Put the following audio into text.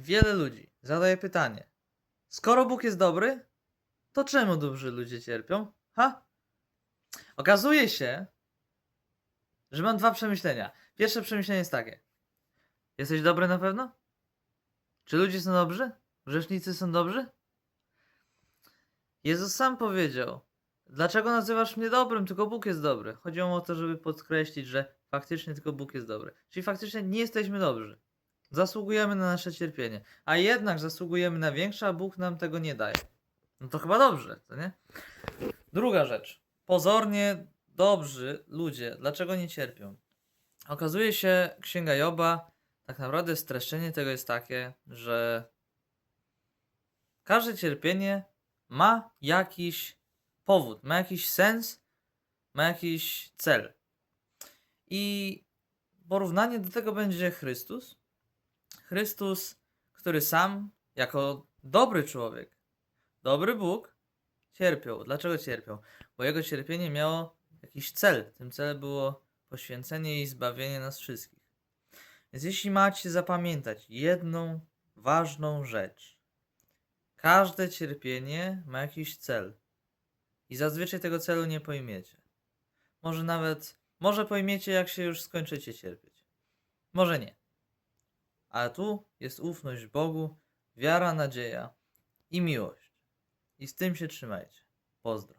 Wiele ludzi zadaje pytanie: skoro Bóg jest dobry, to czemu dobrzy ludzie cierpią? Ha? Okazuje się, że mam dwa przemyślenia. Pierwsze przemyślenie jest takie: Jesteś dobry na pewno? Czy ludzie są dobrzy? Grzesznicy są dobrzy? Jezus sam powiedział: Dlaczego nazywasz mnie dobrym? Tylko Bóg jest dobry. Chodziło o to, żeby podkreślić, że faktycznie tylko Bóg jest dobry. Czyli faktycznie nie jesteśmy dobrzy. Zasługujemy na nasze cierpienie. A jednak zasługujemy na większe, a Bóg nam tego nie daje. No to chyba dobrze, to nie? Druga rzecz. Pozornie dobrzy ludzie, dlaczego nie cierpią? Okazuje się, Księga Joba, tak naprawdę streszczenie tego jest takie, że każde cierpienie ma jakiś powód, ma jakiś sens, ma jakiś cel. I porównanie do tego będzie Chrystus. Chrystus, który sam, jako dobry człowiek, dobry Bóg, cierpiał. Dlaczego cierpiał? Bo jego cierpienie miało jakiś cel. Tym celem było poświęcenie i zbawienie nas wszystkich. Więc jeśli macie zapamiętać jedną ważną rzecz, każde cierpienie ma jakiś cel. I zazwyczaj tego celu nie pojmiecie. Może nawet, może pojmiecie, jak się już skończycie cierpieć. Może nie. Ale tu jest ufność Bogu, wiara, nadzieja i miłość. I z tym się trzymajcie. Pozdro.